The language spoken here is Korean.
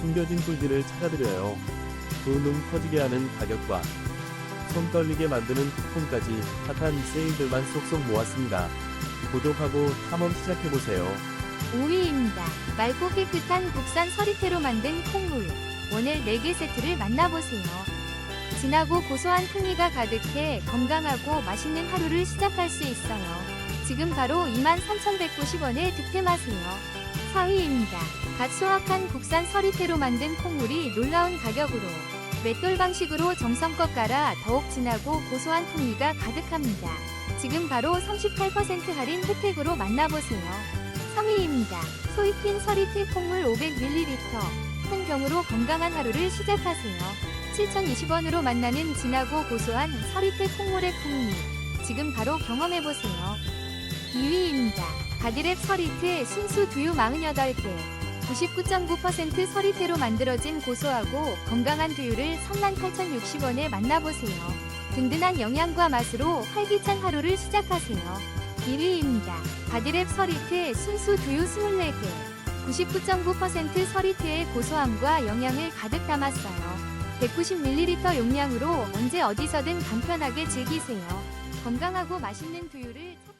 숨겨진 꿀들을 찾아드려요. 두눈 커지게 하는 가격과 손 떨리게 만드는 쿠폰까지 핫한 세일들만 쏙쏙 모았습니다. 구독하고 탐험 시작해보세요. 5위입니다. 맑고 깨끗한 국산 서리태로 만든 콩물. 원액 4개 세트를 만나보세요. 진하고 고소한 풍미가 가득해 건강하고 맛있는 하루를 시작할 수 있어요. 지금 바로 23,190원에 득템하세요. 4위입니다. 갓 수확한 국산 서리태로 만든 콩물이 놀라운 가격으로 맷돌 방식으로 정성껏 갈아 더욱 진하고 고소한 풍미가 가득합니다. 지금 바로 38% 할인 혜택으로 만나보세요. 3위입니다. 소이핀 서리태 콩물 500ml. 큰 병으로 건강한 하루를 시작하세요. 7,020원으로 만나는 진하고 고소한 서리태 콩물의 풍미. 지금 바로 경험해보세요. 2위입니다. 바디랩 서리태 순수 두유 48개. 99.9% 서리태로 만들어진 고소하고 건강한 두유를 38,060원에 만나보세요. 든든한 영양과 맛으로 활기찬 하루를 시작하세요. 1위입니다. 바디랩 서리태 순수 두유 24개. 99.9% 서리태의 고소함과 영양을 가득 담았어요. 190ml 용량으로 언제 어디서든 간편하게 즐기세요. 건강하고 맛있는 두유를 찾-